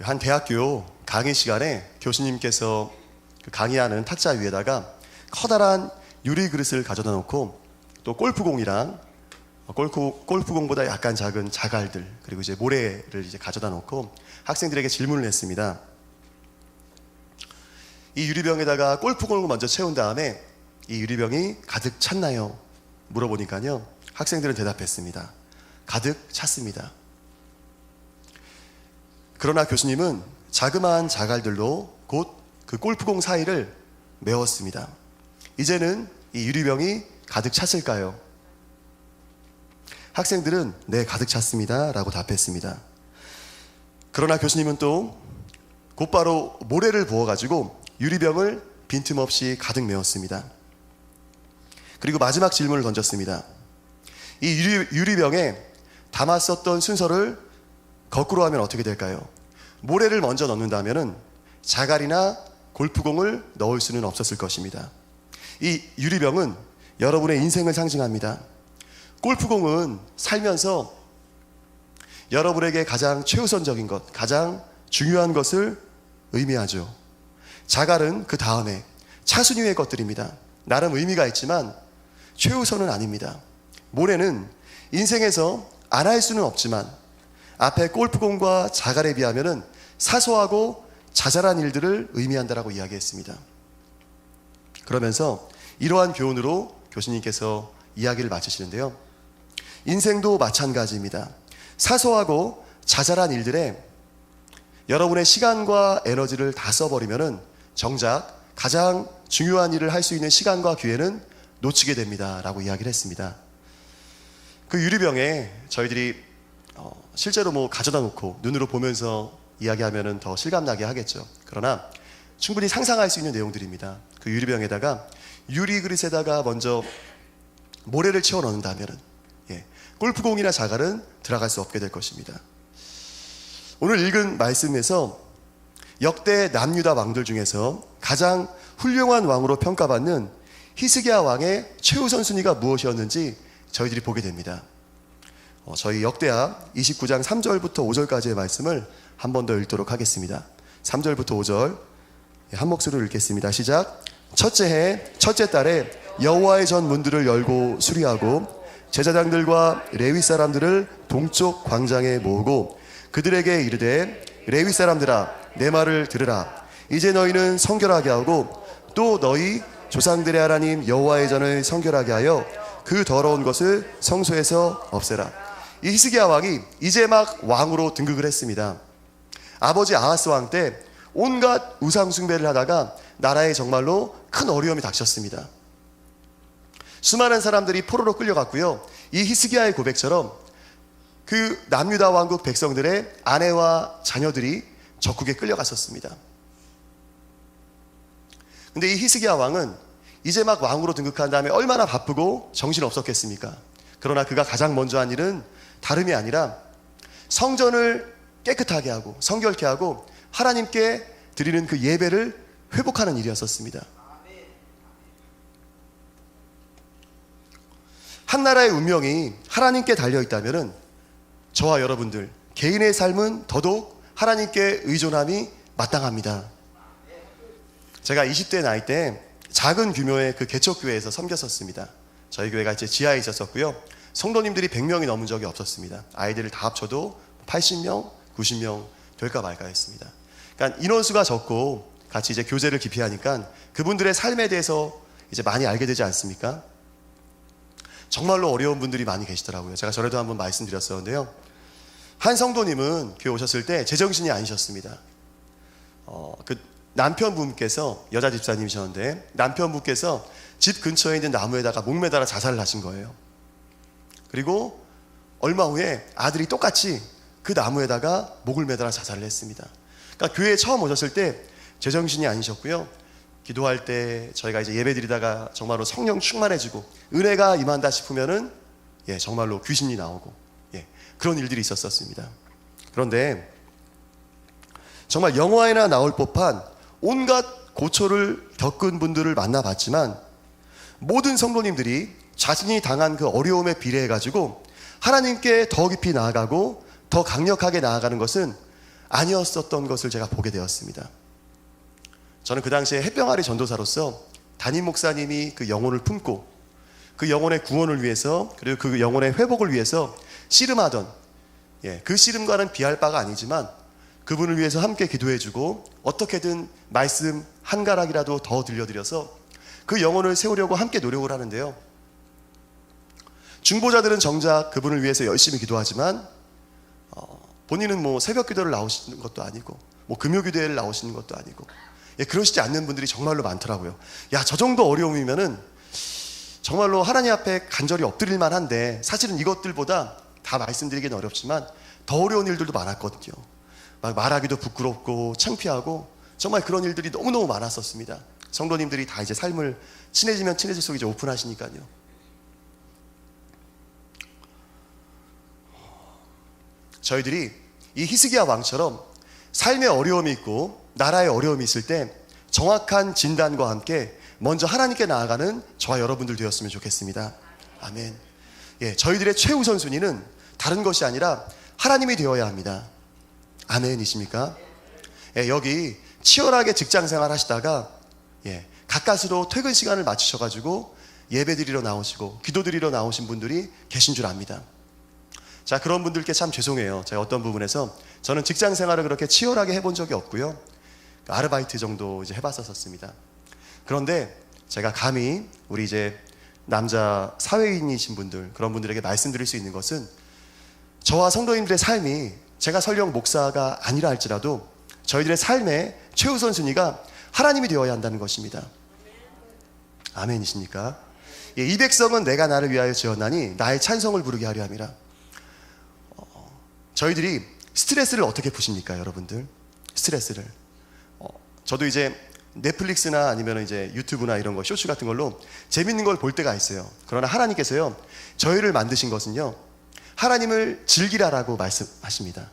한 대학교 강의 시간에 교수님께서 그 강의하는 탁자 위에다가 커다란 유리 그릇을 가져다 놓고 또 골프공이랑 골프, 골프공보다 약간 작은 자갈들 그리고 이제 모래를 이제 가져다 놓고 학생들에게 질문을 했습니다. 이 유리병에다가 골프공을 먼저 채운 다음에 이 유리병이 가득 찼나요? 물어보니까요. 학생들은 대답했습니다. 가득 찼습니다. 그러나 교수님은 자그마한 자갈들로 곧 그 골프공 사이를 메웠습니다. 이제는 이 유리병이 가득 찼을까요? 학생들은 네, 가득 찼습니다. 라고 답했습니다. 그러나 교수님은 또 곧바로 모래를 부어가지고 유리병을 빈틈없이 가득 메웠습니다. 그리고 마지막 질문을 던졌습니다. 이 유리, 유리병에 담았었던 순서를 거꾸로 하면 어떻게 될까요? 모래를 먼저 넣는다면 자갈이나 골프공을 넣을 수는 없었을 것입니다. 이 유리병은 여러분의 인생을 상징합니다. 골프공은 살면서 여러분에게 가장 최우선적인 것, 가장 중요한 것을 의미하죠. 자갈은 그 다음에 차순위의 것들입니다. 나름 의미가 있지만 최우선은 아닙니다. 모래는 인생에서 안 할 수는 없지만 앞에 골프공과 자갈에 비하면 사소하고 자잘한 일들을 의미한다라고 이야기했습니다. 그러면서 이러한 교훈으로 교수님께서 이야기를 마치시는데요. 인생도 마찬가지입니다. 사소하고 자잘한 일들에 여러분의 시간과 에너지를 다 써버리면은 정작 가장 중요한 일을 할 수 있는 시간과 기회는 놓치게 됩니다. 라고 이야기를 했습니다. 그 유리병에 저희들이 어, 실제로 뭐 가져다 놓고 눈으로 보면서 이야기하면은 더 실감나게 하겠죠. 그러나 충분히 상상할 수 있는 내용들입니다. 그 유리병에다가 유리 그릇에다가 먼저 모래를 채워 넣는다면은 예, 골프공이나 자갈은 들어갈 수 없게 될 것입니다. 오늘 읽은 말씀에서 역대 남유다 왕들 중에서 가장 훌륭한 왕으로 평가받는 히스기야 왕의 최우선 순위가 무엇이었는지 저희들이 보게 됩니다. 어, 저희 역대하 29장 3절부터 5절까지의 말씀을 한 번 더 읽도록 하겠습니다. 3절부터 5절 예, 한 목소리로 읽겠습니다. 시작. 첫째 해 첫째 달에 여호와의 전 문들을 열고 수리하고 제사장들과 레위 사람들을 동쪽 광장에 모으고 그들에게 이르되 레위 사람들아 내 말을 들으라 이제 너희는 성결하게 하고 또 너희 조상들의 하나님 여호와의 전을 성결하게 하여 그 더러운 것을 성소에서 없애라 이 히스기야 왕이 이제 막 왕으로 등극을 했습니다 아버지 아하스 왕 때 온갖 우상 숭배를 하다가 나라에 정말로 큰 어려움이 닥쳤습니다. 수많은 사람들이 포로로 끌려갔고요. 이 히스기야의 고백처럼 그 남유다 왕국 백성들의 아내와 자녀들이 적국에 끌려갔었습니다. 근데 이 히스기야 왕은 이제 막 왕으로 등극한 다음에 얼마나 바쁘고 정신 없었겠습니까? 그러나 그가 가장 먼저 한 일은 다름이 아니라 성전을 깨끗하게 하고 성결케 하고 하나님께 드리는 그 예배를 회복하는 일이었었습니다. 한 나라의 운명이 하나님께 달려 있다면은 저와 여러분들 개인의 삶은 더더욱 하나님께 의존함이 마땅합니다. 제가 20대 나이 때 작은 규모의 그 개척교회에서 섬겼었습니다. 저희 교회가 이제 지하에 있었었고요. 성도님들이 100명이 넘은 적이 없었습니다. 아이들을 다 합쳐도 80명, 90명 될까 말까 했습니다. 그러니까 인원수가 적고 같이 이제 교제를 깊이 하니까 그분들의 삶에 대해서 이제 많이 알게 되지 않습니까? 정말로 어려운 분들이 많이 계시더라고요. 제가 전에도 한번 말씀드렸었는데요. 한 성도님은 교회 오셨을 때 제정신이 아니셨습니다. 어, 그 남편분께서 여자 집사님이셨는데 남편분께서 집 근처에 있는 나무에다가 목매달아 자살을 하신 거예요. 그리고 얼마 후에 아들이 똑같이 그 나무에다가 목을 매달아 자살을 했습니다. 그러니까 교회에 처음 오셨을 때 제정신이 아니셨고요. 기도할 때 저희가 이제 예배 드리다가 정말로 성령 충만해지고 은혜가 임한다 싶으면은 예, 정말로 귀신이 나오고 예, 그런 일들이 있었었습니다. 그런데 정말 영화에나 나올 법한 온갖 고초를 겪은 분들을 만나봤지만 모든 성도님들이 자신이 당한 그 어려움에 비례해 가지고 하나님께 더 깊이 나아가고 더 강력하게 나아가는 것은 아니었었던 것을 제가 보게 되었습니다. 저는 그 당시에 햇병아리 전도사로서 담임 목사님이 그 영혼을 품고 그 영혼의 구원을 위해서 그리고 그 영혼의 회복을 위해서 씨름하던 예, 그 씨름과는 비할 바가 아니지만 그분을 위해서 함께 기도해주고 어떻게든 말씀 한 가락이라도 더 들려드려서 그 영혼을 세우려고 함께 노력을 하는데요. 중보자들은 정작 그분을 위해서 열심히 기도하지만 어, 본인은 뭐 새벽 기도를 나오시는 것도 아니고 뭐 금요 기도회를 나오시는 것도 아니고 예, 그러시지 않는 분들이 정말로 많더라고요. 야, 저 정도 어려움이면은 정말로 하나님 앞에 간절히 엎드릴 만한데 사실은 이것들보다 다 말씀드리기는 어렵지만 더 어려운 일들도 많았거든요. 막 말하기도 부끄럽고 창피하고 정말 그런 일들이 너무너무 많았었습니다. 성도님들이 다 이제 삶을 친해지면 친해질수록 이제 오픈하시니까요. 저희들이 이 히스기야 왕처럼 삶의 어려움이 있고 나라의 어려움이 있을 때 정확한 진단과 함께 먼저 하나님께 나아가는 저와 여러분들 되었으면 좋겠습니다. 아멘. 예, 저희들의 최우선 순위는 다른 것이 아니라 하나님이 되어야 합니다. 아멘이십니까? 예, 여기 치열하게 직장 생활 하시다가 예, 가까스로 퇴근 시간을 맞추셔가지고 예배 드리러 나오시고 기도 드리러 나오신 분들이 계신 줄 압니다. 자, 그런 분들께 참 죄송해요. 제가 어떤 부분에서 저는 직장 생활을 그렇게 치열하게 해본 적이 없고요. 아르바이트 정도 이제 해봤었습니다. 그런데 제가 감히 우리 이제 남자 사회인이신 분들 그런 분들에게 말씀드릴 수 있는 것은 저와 성도님들의 삶이 제가 설령 목사가 아니라 할지라도 저희들의 삶의 최우선 순위가 하나님이 되어야 한다는 것입니다. 아멘이십니까? 예, 이 백성은 내가 나를 위하여 지었나니 나의 찬성을 부르게 하려 함이라. 어, 저희들이 스트레스를 어떻게 푸십니까, 여러분들? 스트레스를. 어, 저도 이제 넷플릭스나 아니면 이제 유튜브나 이런 거 쇼츠 같은 걸로 재밌는 걸 볼 때가 있어요. 그러나 하나님께서요, 저희를 만드신 것은요, 하나님을 즐기라라고 말씀하십니다.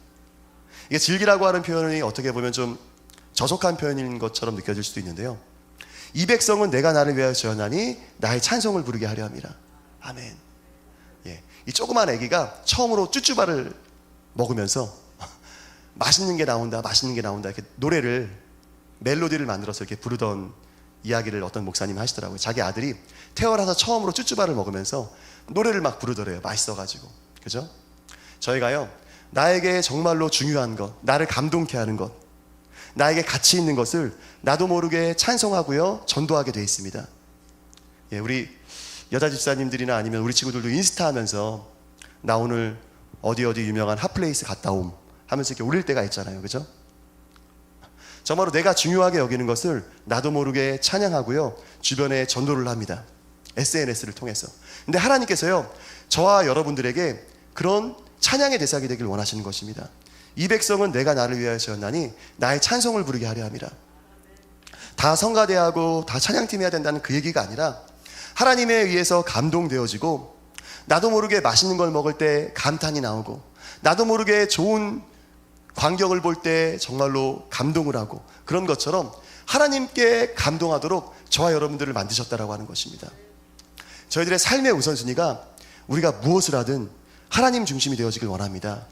이게 즐기라고 하는 표현이 어떻게 보면 좀 저속한 표현인 것처럼 느껴질 수도 있는데요. 이 백성은 내가 나를 위하여 지었나니 나의 찬송을 부르게 하려 함이라. 아멘. 예. 이 조그만 아기가 처음으로 쭈쭈바를 먹으면서 맛있는 게 나온다, 맛있는 게 나온다 이렇게 노래를 멜로디를 만들어서 이렇게 부르던 이야기를 어떤 목사님이 하시더라고요. 자기 아들이 태어나서 처음으로 쭈쭈바를 먹으면서 노래를 막 부르더래요. 맛있어가지고. 그죠? 저희가요, 나에게 정말로 중요한 것, 나를 감동케 하는 것, 나에게 가치 있는 것을 나도 모르게 찬송하고요, 전도하게 되어 있습니다. 예, 우리 여자 집사님들이나 아니면 우리 친구들도 인스타 하면서 나 오늘 어디 어디 유명한 핫플레이스 갔다 옴 하면서 이렇게 올릴 때가 있잖아요. 그죠? 정말로 내가 중요하게 여기는 것을 나도 모르게 찬양하고요, 주변에 전도를 합니다. SNS를 통해서. 근데 하나님께서요, 저와 여러분들에게 그런 찬양의 대상이 되길 원하시는 것입니다. 이 백성은 내가 나를 위하여 지었나니 나의 찬송을 부르게 하려 함이라. 다 성가대하고 다 찬양팀 해야 된다는 그 얘기가 아니라 하나님에 의해서 감동되어지고 나도 모르게 맛있는 걸 먹을 때 감탄이 나오고 나도 모르게 좋은 광경을 볼 때 정말로 감동을 하고 그런 것처럼 하나님께 감동하도록 저와 여러분들을 만드셨다라고 하는 것입니다. 저희들의 삶의 우선순위가 우리가 무엇을 하든 하나님 중심이 되어지길 원합니다.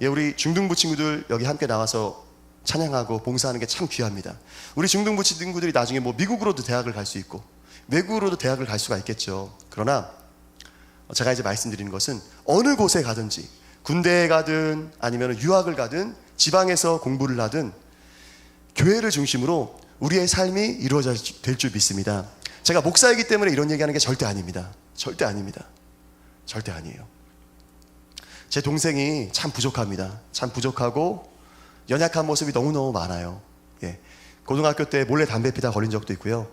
예, 우리 중등부 친구들 여기 함께 나와서 찬양하고 봉사하는 게 참 귀합니다. 우리 중등부 친구들이 나중에 뭐 미국으로도 대학을 갈 수 있고 외국으로도 대학을 갈 수가 있겠죠. 그러나 제가 이제 말씀드리는 것은 어느 곳에 가든지 군대에 가든 아니면 유학을 가든 지방에서 공부를 하든 교회를 중심으로 우리의 삶이 이루어질 줄 믿습니다. 제가 목사이기 때문에 이런 얘기하는 게 절대 아닙니다. 절대 아닙니다. 절대 아니에요. 제 동생이 참 부족합니다. 참 부족하고 연약한 모습이 너무너무 많아요. 예. 고등학교 때 몰래 담배 피다 걸린 적도 있고요.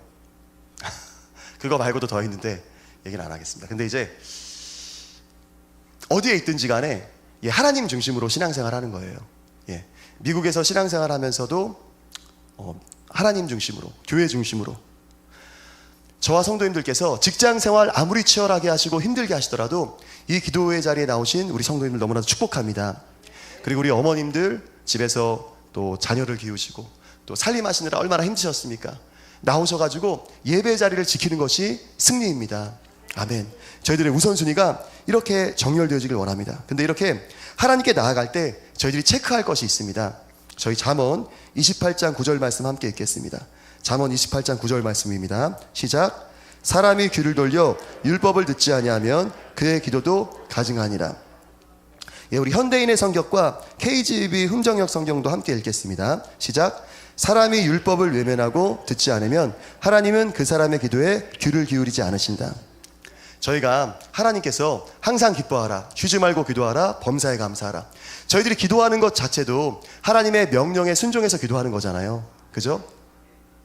그거 말고도 더 있는데 얘기는 안 하겠습니다. 근데 이제 어디에 있든지 간에 예, 하나님 중심으로 신앙생활 하는 거예요. 예. 미국에서 신앙생활 하면서도 어, 하나님 중심으로, 교회 중심으로. 저와 성도님들께서 직장 생활 아무리 치열하게 하시고 힘들게 하시더라도 이 기도회 자리에 나오신 우리 성도님들 너무나도 축복합니다. 그리고 우리 어머님들 집에서 또 자녀를 키우시고 또 살림하시느라 얼마나 힘드셨습니까? 나오셔가지고 예배 자리를 지키는 것이 승리입니다. 아멘. 저희들의 우선순위가 이렇게 정렬되어지길 원합니다. 근데 이렇게 하나님께 나아갈 때 저희들이 체크할 것이 있습니다. 저희 잠언 28장 9절 말씀 함께 읽겠습니다. 잠언 28장 9절 말씀입니다. 시작. 사람이 귀를 돌려 율법을 듣지 아니하면 그의 기도도 가증하니라. 예, 우리 현대인의 성격과 KGB 흥정역 성경도 함께 읽겠습니다. 시작. 사람이 율법을 외면하고 듣지 않으면 하나님은 그 사람의 기도에 귀를 기울이지 않으신다. 저희가 하나님께서 항상 기뻐하라, 쉬지 말고 기도하라, 범사에 감사하라. 저희들이 기도하는 것 자체도 하나님의 명령에 순종해서 기도하는 거잖아요. 그죠?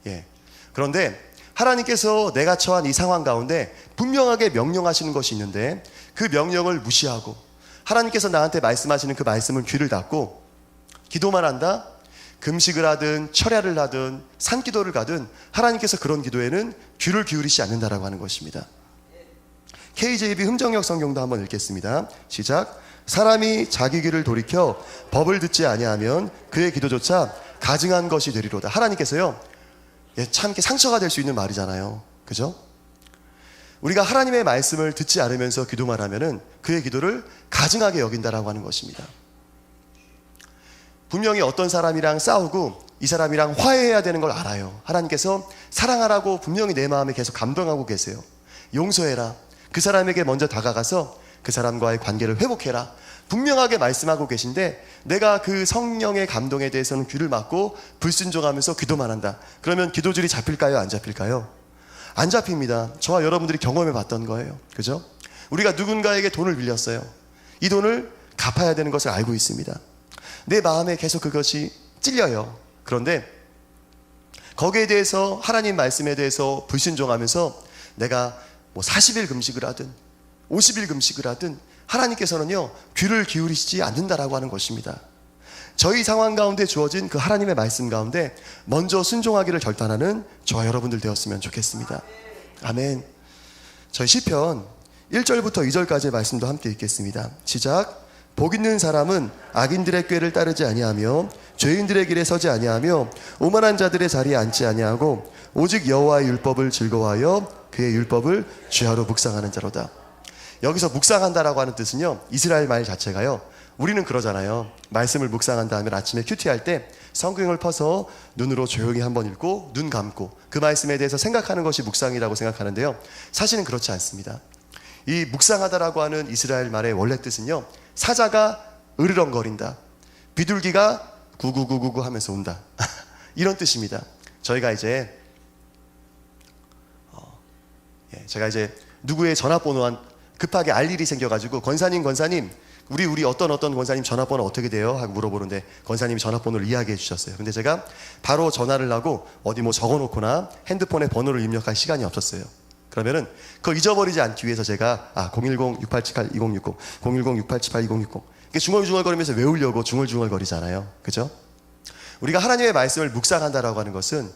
예. 그런데 하나님께서 내가 처한 이 상황 가운데 분명하게 명령하시는 것이 있는데 그 명령을 무시하고 하나님께서 나한테 말씀하시는 그 말씀을 귀를 닫고 기도만 한다? 금식을 하든 철야를 하든 산기도를 가든 하나님께서 그런 기도에는 귀를 기울이지 않는다라고 하는 것입니다. KJV 흠정역 성경도 한번 읽겠습니다. 시작. 사람이 자기 귀를 돌이켜 법을 듣지 아니하면 그의 기도조차 가증한 것이 되리로다. 하나님께서요. 예, 참 이렇게 상처가 될 수 있는 말이잖아요. 그죠? 우리가 하나님의 말씀을 듣지 않으면서 기도만 하면은 그의 기도를 가증하게 여긴다라고 하는 것입니다. 분명히 어떤 사람이랑 싸우고 이 사람이랑 화해해야 되는 걸 알아요. 하나님께서 사랑하라고 분명히 내 마음에 계속 감동하고 계세요. 용서해라. 그 사람에게 먼저 다가가서 그 사람과의 관계를 회복해라. 분명하게 말씀하고 계신데 내가 그 성령의 감동에 대해서는 귀를 막고 불순종하면서 기도만 한다. 그러면 기도줄이 잡힐까요? 안 잡힐까요? 안 잡힙니다. 저와 여러분들이 경험해 봤던 거예요. 그죠? 우리가 누군가에게 돈을 빌렸어요. 이 돈을 갚아야 되는 것을 알고 있습니다. 내 마음에 계속 그것이 찔려요. 그런데 거기에 대해서 하나님 말씀에 대해서 불순종하면서 내가 뭐 40일 금식을 하든 50일 금식을 하든 하나님께서는요 귀를 기울이시지 않는다라고 하는 것입니다. 저희 상황 가운데 주어진 그 하나님의 말씀 가운데 먼저 순종하기를 결단하는 저와 여러분들 되었으면 좋겠습니다. 아멘. 저희 시편 1절부터 2절까지의 말씀도 함께 읽겠습니다. 시작. 복 있는 사람은 악인들의 꾀를 따르지 아니하며 죄인들의 길에 서지 아니하며 오만한 자들의 자리에 앉지 아니하고 오직 여호와의 율법을 즐거워하여 그의 율법을 주하로 묵상하는 자로다. 여기서 묵상한다라고 하는 뜻은요. 이스라엘 말 자체가요. 우리는 그러잖아요. 말씀을 묵상한다 하면 아침에 큐티할 때 성경을 펴서 눈으로 조용히 한번 읽고 눈 감고 그 말씀에 대해서 생각하는 것이 묵상이라고 생각하는데요. 사실은 그렇지 않습니다. 이 묵상하다라고 하는 이스라엘 말의 원래 뜻은요. 사자가 으르렁거린다. 비둘기가 구구구구구 하면서 온다. 이런 뜻입니다. 저희가 이제 어, 예, 제가 이제 누구의 전화번호 한 급하게 알 일이 생겨가지고 권사님 권사님 우리 우리 어떤 어떤 권사님 전화번호 어떻게 돼요? 하고 물어보는데 권사님이 전화번호를 이야기해 주셨어요. 근데 제가 바로 전화를 하고 어디 뭐 적어놓거나 핸드폰에 번호를 입력할 시간이 없었어요. 그러면은 그걸 잊어버리지 않기 위해서 제가 아 010-6878-2060, 010-6878-2060 이게 중얼중얼거리면서 외우려고 중얼중얼거리잖아요. 그죠? 우리가 하나님의 말씀을 묵상한다라고 하는 것은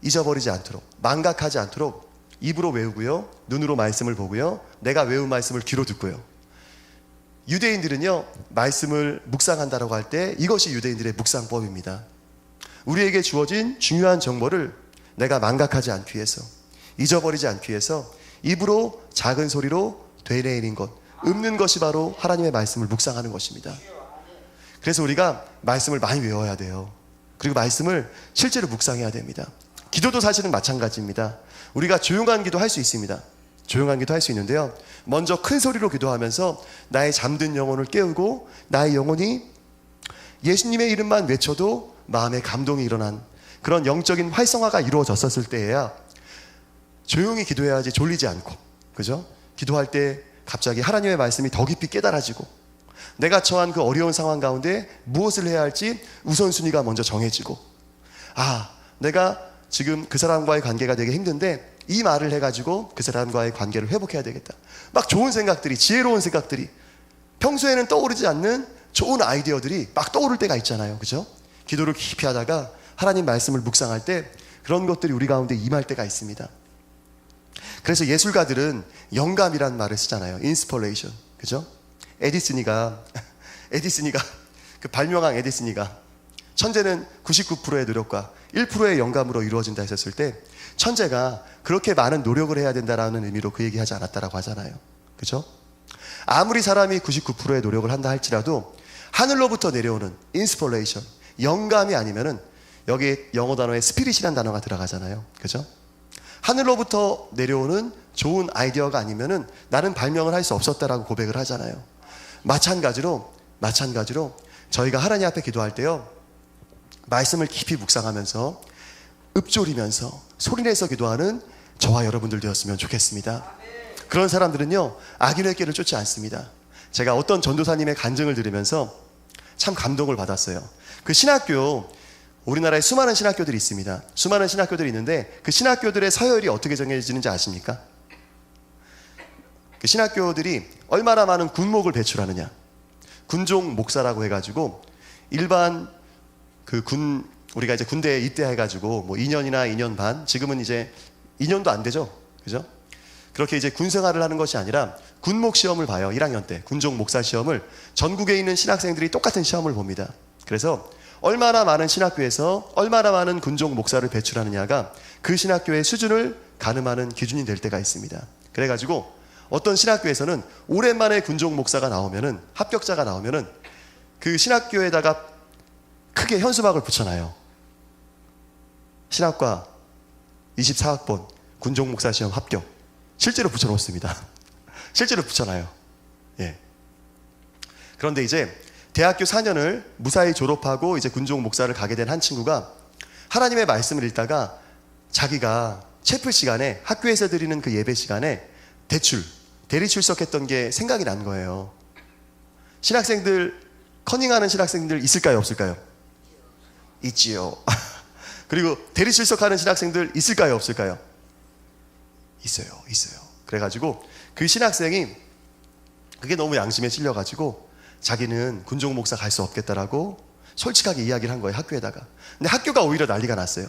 잊어버리지 않도록 망각하지 않도록 입으로 외우고요. 눈으로 말씀을 보고요. 내가 외운 말씀을 귀로 듣고요. 유대인들은요. 말씀을 묵상한다라고 할 때 이것이 유대인들의 묵상법입니다. 우리에게 주어진 중요한 정보를 내가 망각하지 않기 위해서 잊어버리지 않기 위해서 입으로 작은 소리로 되뇌이는 것, 읊는 것이 바로 하나님의 말씀을 묵상하는 것입니다. 그래서 우리가 말씀을 많이 외워야 돼요. 그리고 말씀을 실제로 묵상해야 됩니다. 기도도 사실은 마찬가지입니다. 우리가 조용한 기도 할 수 있습니다. 조용한 기도 할 수 있는데요. 먼저 큰 소리로 기도하면서 나의 잠든 영혼을 깨우고 나의 영혼이 예수님의 이름만 외쳐도 마음의 감동이 일어난 그런 영적인 활성화가 이루어졌었을 때에야 조용히 기도해야지 졸리지 않고 그죠? 기도할 때 갑자기 하나님의 말씀이 더 깊이 깨달아지고 내가 처한 그 어려운 상황 가운데 무엇을 해야 할지 우선순위가 먼저 정해지고 아 내가 지금 그 사람과의 관계가 되게 힘든데 이 말을 해가지고 그 사람과의 관계를 회복해야 되겠다 막 좋은 생각들이 지혜로운 생각들이 평소에는 떠오르지 않는 좋은 아이디어들이 막 떠오를 때가 있잖아요 그죠? 기도를 깊이 하다가 하나님 말씀을 묵상할 때 그런 것들이 우리 가운데 임할 때가 있습니다 그래서 예술가들은 영감이라는 말을 쓰잖아요. 인스퍼레이션. 그죠? 에디슨이가 에디슨이가 그 발명왕 에디슨이가 천재는 99%의 노력과 1%의 영감으로 이루어진다 했었을 때 천재가 그렇게 많은 노력을 해야 된다라는 의미로 그 얘기하지 않았다라고 하잖아요. 그죠? 아무리 사람이 99%의 노력을 한다 할지라도 하늘로부터 내려오는 인스퍼레이션, 영감이 아니면은 여기 영어 단어에 스피릿이라는 단어가 들어가잖아요. 그죠? 하늘로부터 내려오는 좋은 아이디어가 아니면은 나는 발명을 할 수 없었다라고 고백을 하잖아요. 마찬가지로 마찬가지로 저희가 하나님 앞에 기도할 때요. 말씀을 깊이 묵상하면서 읊조리면서 소리내서 기도하는 저와 여러분들 되었으면 좋겠습니다. 그런 사람들은요, 악인의 길을 쫓지 않습니다. 제가 어떤 전도사님의 간증을 들으면서 참 감동을 받았어요. 그 신학교, 우리나라에 수많은 신학교들이 있습니다. 수많은 신학교들이 있는데 그 신학교들의 서열이 어떻게 정해지는지 아십니까? 그 신학교들이 얼마나 많은 군목을 배출하느냐. 군종 목사라고 해가지고 일반 그 군 우리가 이제 군대에 입대해 가지고 뭐 2년이나 2년 반 지금은 이제 2년도 안 되죠, 그죠? 그렇게 이제 군 생활을 하는 것이 아니라 군목 시험을 봐요. 1학년 때 군종 목사 시험을 전국에 있는 신학생들이 똑같은 시험을 봅니다. 그래서 얼마나 많은 신학교에서 얼마나 많은 군종 목사를 배출하느냐가 그 신학교의 수준을 가늠하는 기준이 될 때가 있습니다. 그래가지고 어떤 신학교에서는 오랜만에 군종 목사가 나오면은 합격자가 나오면은 그 신학교에다가 크게 현수막을 붙여놔요. 신학과 24학번 군종 목사 시험 합격. 실제로 붙여놓습니다. 실제로 붙여놔요. 예. 그런데 이제 대학교 4년을 무사히 졸업하고 이제 군종 목사를 가게 된 한 친구가 하나님의 말씀을 읽다가 자기가 체플 시간에 학교에서 드리는 그 예배 시간에 대출, 대리 출석했던 게 생각이 난 거예요. 신학생들, 커닝하는 신학생들 있을까요? 없을까요? 있지요. 그리고 대리 출석하는 신학생들 있을까요? 없을까요? 있어요. 있어요. 그래가지고 그 신학생이 그게 너무 양심에 찔려가지고 자기는 군종 목사 갈 수 없겠다라고 솔직하게 이야기를 한 거예요. 학교에다가. 근데 학교가 오히려 난리가 났어요.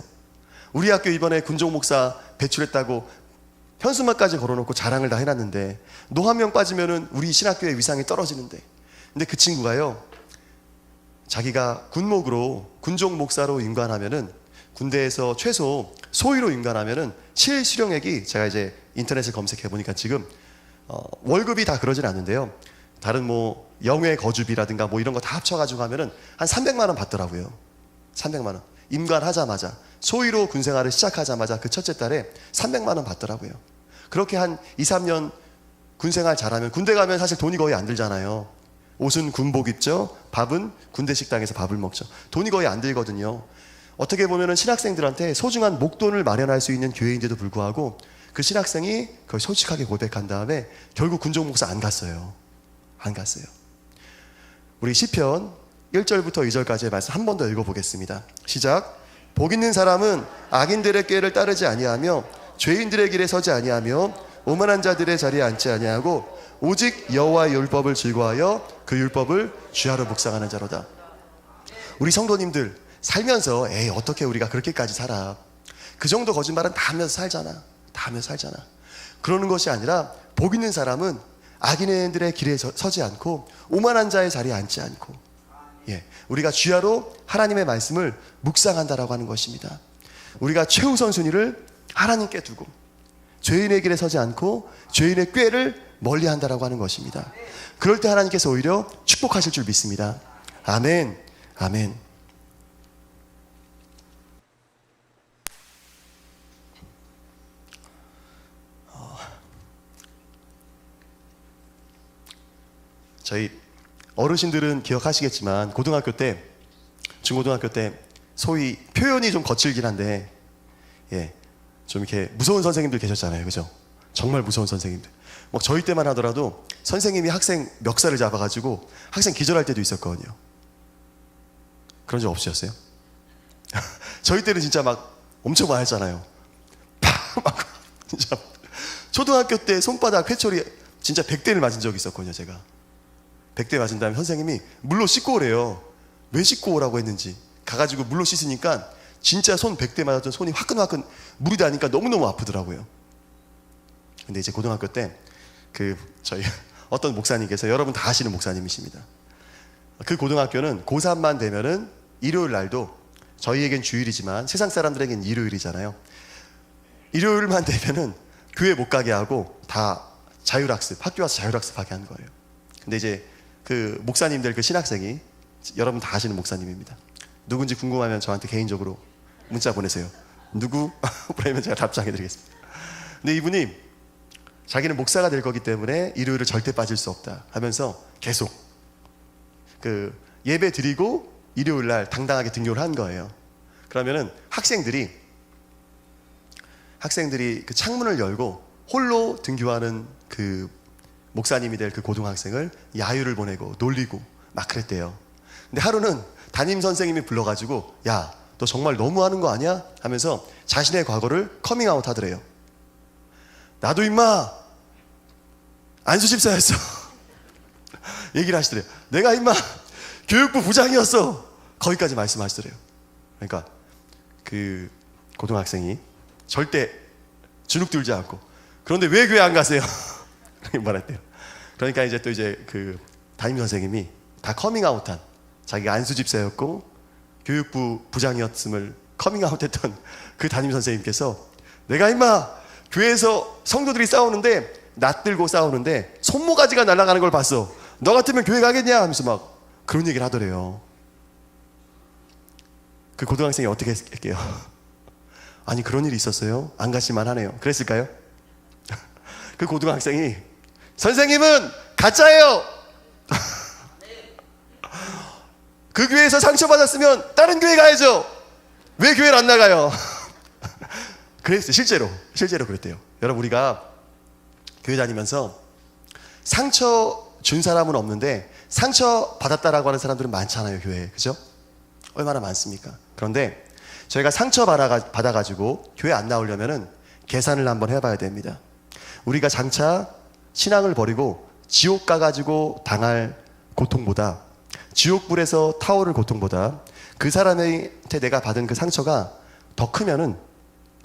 우리 학교 이번에 군종 목사 배출했다고 현수막까지 걸어놓고 자랑을 다 해놨는데 너한명 빠지면은 우리 신학교의 위상이 떨어지는데. 근데 그 친구가요. 자기가 군목으로 군종 목사로 임관하면은 군대에서 최소 소위로 임관하면은 실수령액이 제가 이제 인터넷에 검색해 보니까 지금 어, 월급이 다 그러진 않는데요. 다른 뭐 영외 거주비라든가 뭐 이런 거 다 합쳐가지고 하면은 한 300만 원 받더라고요. 300만 원. 임관하자마자 소위로 군생활을 시작하자마자 그 첫째 달에 300만 원 받더라고요. 그렇게 한 2, 3년 군생활 잘하면 군대 가면 사실 돈이 거의 안 들잖아요. 옷은 군복 입죠. 밥은 군대 식당에서 밥을 먹죠. 돈이 거의 안 들거든요. 어떻게 보면은 신학생들한테 소중한 목돈을 마련할 수 있는 교회인데도 불구하고 그 신학생이 그걸 솔직하게 고백한 다음에 결국 군종 목사 안 갔어요. 안 갔어요. 우리 시편 1절부터 2절까지의 말씀 한 번 더 읽어보겠습니다. 시작. 복 있는 사람은 악인들의 꾀를 따르지 아니하며 죄인들의 길에 서지 아니하며 오만한 자들의 자리에 앉지 아니하고 오직 여호와의 율법을 즐거하여 그 율법을 주야로 묵상하는 자로다. 우리 성도님들 살면서 에이 어떻게 우리가 그렇게까지 살아? 그 정도 거짓말은 다 하면서 살잖아. 다 하면서 살잖아. 그러는 것이 아니라 복 있는 사람은 악인들의 길에 서, 서지 않고 오만한 자의 자리에 앉지 않고 예, 우리가 주야로 하나님의 말씀을 묵상한다라고 하는 것입니다. 우리가 최우선 순위를 하나님께 두고 죄인의 길에 서지 않고 죄인의 꾀를 멀리 한다라고 하는 것입니다. 그럴 때 하나님께서 오히려 축복하실 줄 믿습니다. 아멘. 아멘. 저희 어르신들은 기억하시겠지만 고등학교 때 중고등학교 때 소위 표현이 좀 거칠긴 한데 예. 좀 이렇게 무서운 선생님들 계셨잖아요. 그죠? 정말 무서운 선생님들. 뭐 저희 때만 하더라도 선생님이 학생 멱살을 잡아 가지고 학생 기절할 때도 있었거든요. 그런 적 없으셨어요? 저희 때는 진짜 막 엄청 많이 했잖아요. 막 진짜 초등학교 때 손바닥 회초리 진짜 100대를 맞은 적이 있었거든요, 제가. 100대 맞은 다음에 선생님이 물로 씻고 오래요. 왜 씻고 오라고 했는지. 가가지고 물로 씻으니까 진짜 손 100대 맞았던 손이 화끈화끈 물이 나니까 너무너무 아프더라고요. 근데 이제 고등학교 때 그 저희 어떤 목사님께서 여러분 다 아시는 목사님이십니다. 그 고등학교는 고3만 되면은 일요일 날도 저희에겐 주일이지만 세상 사람들에겐 일요일이잖아요. 일요일만 되면은 교회 못 가게 하고 다 자율학습, 학교 와서 자율학습하게 한 거예요. 근데 이제 그 목사님들 그 신학생이 여러분 다 아시는 목사님입니다. 누군지 궁금하면 저한테 개인적으로 문자 보내세요. 누구? 그러면 제가 답장해 드리겠습니다. 근데 이분이 자기는 목사가 될 거기 때문에 일요일을 절대 빠질 수 없다 하면서 계속 그 예배 드리고 일요일 날 당당하게 등교를 한 거예요. 그러면은 학생들이 학생들이 그 창문을 열고 홀로 등교하는 그 목사님이 될 그 고등학생을 야유를 보내고 놀리고 막 그랬대요. 근데 하루는 담임 선생님이 불러가지고 야, 너 정말 너무하는 거 아니야? 하면서 자신의 과거를 커밍아웃 하더래요. 나도 임마 안수 집사였어. 얘기를 하시더래요. 내가 임마 교육부 부장이었어. 거기까지 말씀하시더래요. 그러니까 그 고등학생이 절대 주눅 들지 않고 그런데 왜 교회 안 가세요? 말했대요. 그러니까 이제 또 이제 그 담임 선생님이 다 커밍아웃한 자기가 안수 집사였고 교육부 부장이었음을 커밍아웃했던 그 담임 선생님께서 내가 임마 교회에서 성도들이 싸우는데 낯들고 싸우는데 손모가지가 날아가는 걸 봤어. 너 같으면 교회 가겠냐? 하면서 막 그런 얘기를 하더래요. 그 고등학생이 어떻게 했게요? 아니 그런 일이 있었어요. 안 가실만 하네요. 그랬을까요? 그 고등학생이 선생님은 가짜예요. 그 교회에서 상처받았으면 다른 교회 가야죠. 왜 교회를 안 나가요? 그랬어요. 실제로. 실제로 그랬대요. 여러분 우리가 교회 다니면서 상처 준 사람은 없는데 상처 받았다라고 하는 사람들은 많잖아요, 교회에. 그죠? 얼마나 많습니까? 그런데 저희가 상처 받아가, 받아가지고 교회 안 나오려면은 계산을 한번 해봐야 됩니다. 우리가 장차 신앙을 버리고 지옥 가가지고 당할 고통보다 지옥불에서 타오를 고통보다 그 사람한테 내가 받은 그 상처가 더 크면은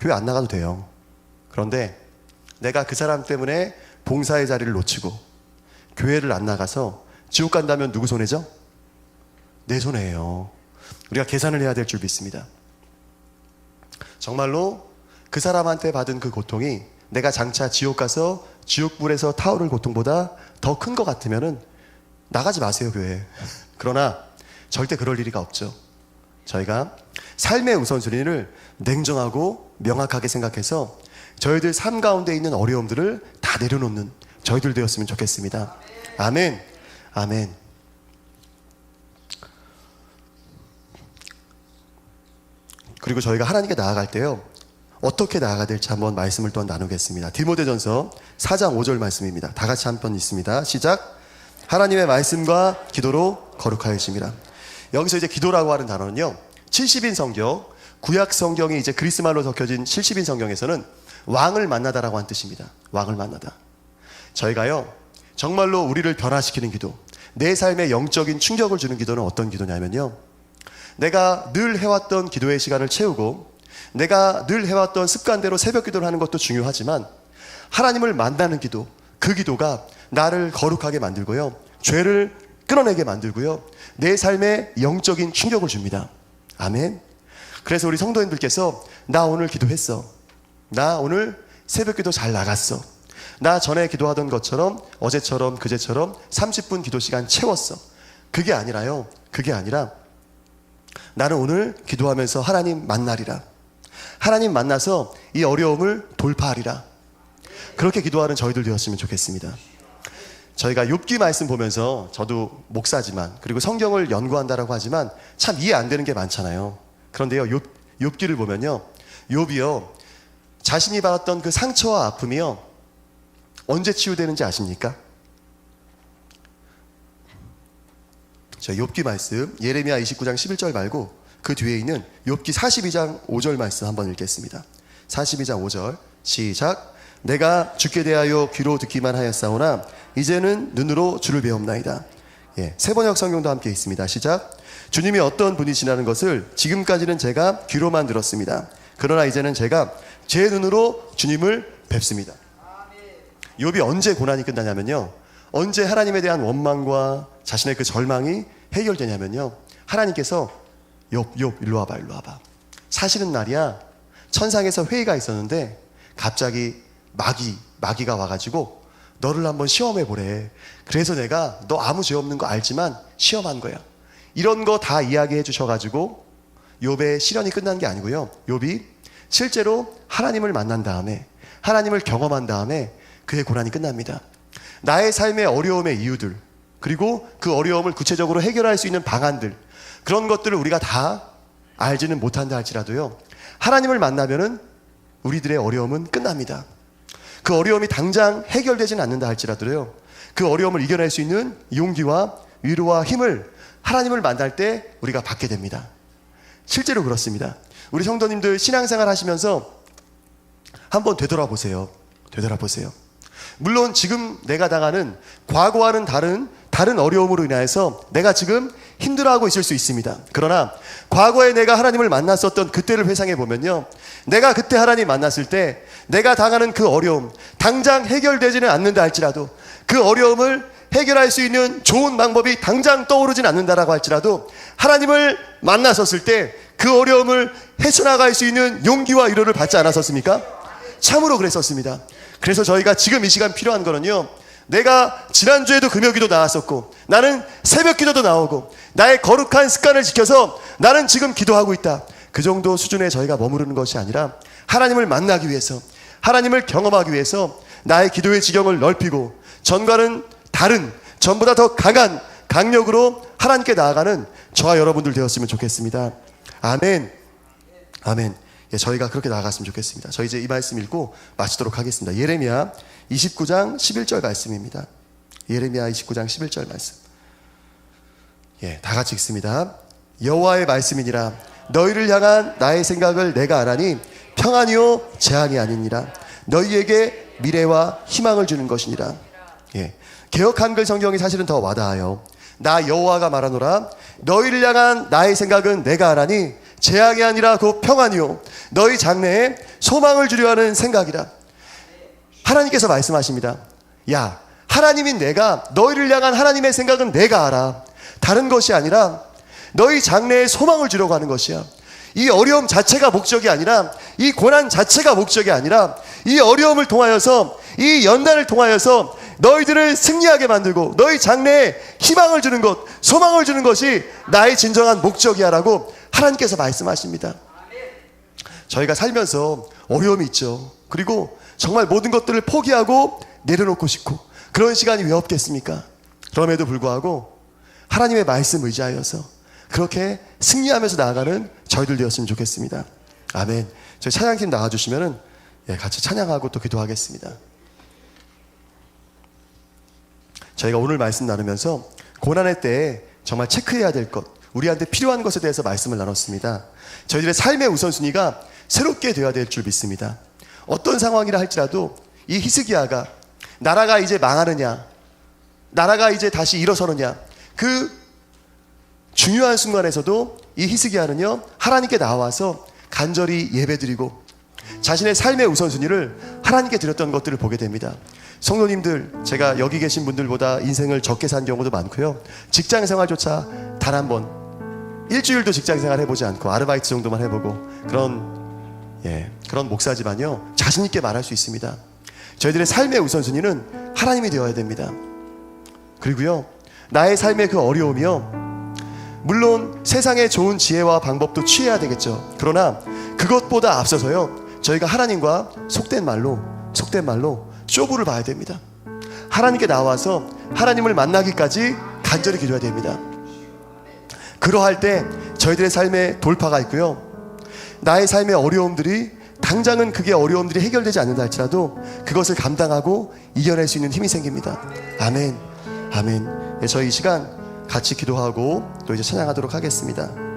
교회 안 나가도 돼요. 그런데 내가 그 사람 때문에 봉사의 자리를 놓치고 교회를 안 나가서 지옥 간다면 누구 손해죠? 내 손해예요. 우리가 계산을 해야 될 줄 믿습니다. 정말로 그 사람한테 받은 그 고통이 내가 장차 지옥 가서 지옥불에서 타오를 고통보다 더 큰 것 같으면은 나가지 마세요, 교회. 그러나 절대 그럴 일이가 없죠. 저희가 삶의 우선순위를 냉정하고 명확하게 생각해서 저희들 삶 가운데 있는 어려움들을 다 내려놓는 저희들 되었으면 좋겠습니다. 아멘. 아멘. 그리고 저희가 하나님께 나아갈 때요. 어떻게 나아가야 될지 한번 말씀을 또 나누겠습니다. 디모데전서 4장 5절 말씀입니다. 다 같이 한 번 있습니다. 시작. 하나님의 말씀과 기도로 거룩하여집니다. 여기서 이제 기도라고 하는 단어는요. 70인 성경, 구약 성경이 이제 그리스말로 적혀진 70인 성경에서는 왕을 만나다라고 한 뜻입니다. 왕을 만나다. 저희가요. 정말로 우리를 변화시키는 기도, 내 삶에 영적인 충격을 주는 기도는 어떤 기도냐면요. 내가 늘 해왔던 기도의 시간을 채우고 내가 늘 해왔던 습관대로 새벽 기도를 하는 것도 중요하지만 하나님을 만나는 기도, 그 기도가 나를 거룩하게 만들고요. 죄를 끊어내게 만들고요. 내 삶에 영적인 충격을 줍니다. 아멘. 그래서 우리 성도님들께서 나 오늘 기도했어. 나 오늘 새벽 기도 잘 나갔어. 나 전에 기도하던 것처럼 어제처럼 그제처럼 30분 기도 시간 채웠어. 그게 아니라요. 그게 아니라 나는 오늘 기도하면서 하나님 만나리라. 하나님 만나서 이 어려움을 돌파하리라. 그렇게 기도하는 저희들 되었으면 좋겠습니다. 저희가 욥기 말씀 보면서 저도 목사지만 그리고 성경을 연구한다라고 하지만 참 이해 안 되는 게 많잖아요. 그런데요, 욥, 욥기를 보면요, 욥이요 자신이 받았던 그 상처와 아픔이요 언제 치유되는지 아십니까? 자, 욥기 말씀 예레미야 29장 11절 말고 그 뒤에 있는 욥기 42장 5절 말씀 한번 읽겠습니다. 42장 5절 시작 내가 죽게 대하여 귀로 듣기만 하였사오나 이제는 눈으로 주를 배움나이다. 예, 세 번역 성경도 함께 있습니다. 시작 주님이 어떤 분이시라는 것을 지금까지는 제가 귀로만 들었습니다. 그러나 이제는 제가 제 눈으로 주님을 뵙습니다. 욥이 언제 고난이 끝나냐면요. 언제 하나님에 대한 원망과 자신의 그 절망이 해결되냐면요. 하나님께서 욥, 욥, 일로 와봐, 일로 와봐. 사실은 날이야. 천상에서 회의가 있었는데 갑자기 마귀, 마귀가 와가지고 너를 한번 시험해 보래. 그래서 내가 너 아무 죄 없는 거 알지만 시험한 거야. 이런 거 다 이야기해 주셔가지고 욥의 시련이 끝난 게 아니고요. 욥이 실제로 하나님을 만난 다음에 하나님을 경험한 다음에 그의 고난이 끝납니다. 나의 삶의 어려움의 이유들 그리고 그 어려움을 구체적으로 해결할 수 있는 방안들 그런 것들을 우리가 다 알지는 못한다 할지라도요. 하나님을 만나면은 우리들의 어려움은 끝납니다. 그 어려움이 당장 해결되지는 않는다 할지라도요. 그 어려움을 이겨낼 수 있는 용기와 위로와 힘을 하나님을 만날 때 우리가 받게 됩니다. 실제로 그렇습니다. 우리 성도님들 신앙생활 하시면서 한번 되돌아보세요. 되돌아보세요. 물론 지금 내가 당하는 과거와는 다른 다른 어려움으로 인하여서 내가 지금 힘들어하고 있을 수 있습니다. 그러나 과거에 내가 하나님을 만났었던 그때를 회상해 보면요. 내가 그때 하나님 만났을 때 내가 당하는 그 어려움 당장 해결되지는 않는다 할지라도 그 어려움을 해결할 수 있는 좋은 방법이 당장 떠오르진 않는다라고 할지라도 하나님을 만났었을 때 그 어려움을 헤쳐나갈 수 있는 용기와 위로를 받지 않았었습니까? 참으로 그랬었습니다. 그래서 저희가 지금 이 시간 필요한 거는요. 내가 지난주에도 금요기도 나왔었고 나는 새벽 기도도 나오고 나의 거룩한 습관을 지켜서 나는 지금 기도하고 있다. 그 정도 수준에 저희가 머무르는 것이 아니라 하나님을 만나기 위해서 하나님을 경험하기 위해서 나의 기도의 지경을 넓히고 전과는 다른 전보다 더 강한 강력으로 하나님께 나아가는 저와 여러분들 되었으면 좋겠습니다. 아멘. 아멘. 예, 저희가 그렇게 나아갔으면 좋겠습니다. 저희 이제 이 말씀 읽고 마치도록 하겠습니다. 예레미야 29장 11절 말씀입니다. 예레미야 29장 11절 말씀. 예, 다 같이 읽습니다. 여호와의 말씀이니라 너희를 향한 나의 생각을 내가 알아니 평안이요 재앙이 아니니라 너희에게 미래와 희망을 주는 것이니라. 예. 개혁 한글 성경이 사실은 더 와닿아요. 나 여호와가 말하노라 너희를 향한 나의 생각은 내가 알아니 재앙이 아니라 곧 평안이요. 너희 장래에 소망을 주려 하는 생각이라. 하나님께서 말씀하십니다. 야 하나님인 내가 너희를 향한 하나님의 생각은 내가 알아. 다른 것이 아니라 너희 장래에 소망을 주려고 하는 것이야. 이 어려움 자체가 목적이 아니라 이 고난 자체가 목적이 아니라 이 어려움을 통하여서 이 연단을 통하여서 너희들을 승리하게 만들고 너희 장래에 희망을 주는 것, 소망을 주는 것이 나의 진정한 목적이야라고 하나님께서 말씀하십니다. 저희가 살면서 어려움이 있죠. 그리고 정말 모든 것들을 포기하고 내려놓고 싶고 그런 시간이 왜 없겠습니까? 그럼에도 불구하고 하나님의 말씀 의지하여서 그렇게 승리하면서 나아가는 저희들 되었으면 좋겠습니다. 아멘. 저희 찬양팀 나와주시면은 예, 같이 찬양하고 또 기도하겠습니다. 저희가 오늘 말씀 나누면서 고난의 때에 정말 체크해야 될 것, 우리한테 필요한 것에 대해서 말씀을 나눴습니다. 저희들의 삶의 우선순위가 새롭게 되어야 될 줄 믿습니다. 어떤 상황이라 할지라도 이 히스기야가 나라가 이제 망하느냐, 나라가 이제 다시 일어서느냐, 그 중요한 순간에서도 이 히스기야는요 하나님께 나와서 간절히 예배드리고 자신의 삶의 우선순위를 하나님께 드렸던 것들을 보게 됩니다. 성도님들, 제가 여기 계신 분들보다 인생을 적게 산 경우도 많고요. 직장 생활조차 단 한 번, 일주일도 직장 생활 해보지 않고 아르바이트 정도만 해보고 그런, 예, 그런 목사지만요. 자신있게 말할 수 있습니다. 저희들의 삶의 우선순위는 하나님이 되어야 됩니다. 그리고요, 나의 삶의 그 어려움이요. 물론 세상의 좋은 지혜와 방법도 취해야 되겠죠. 그러나 그것보다 앞서서요. 저희가 하나님과 속된 말로, 속된 말로 쇼부를 봐야 됩니다. 하나님께 나와서 하나님을 만나기까지 간절히 기도해야 됩니다. 그러할 때 저희들의 삶에 돌파가 있고요. 나의 삶의 어려움들이 당장은 그게 어려움들이 해결되지 않는다 할지라도 그것을 감당하고 이겨낼 수 있는 힘이 생깁니다. 아멘. 아멘. 네, 저희 이 시간 같이 기도하고 또 이제 찬양하도록 하겠습니다.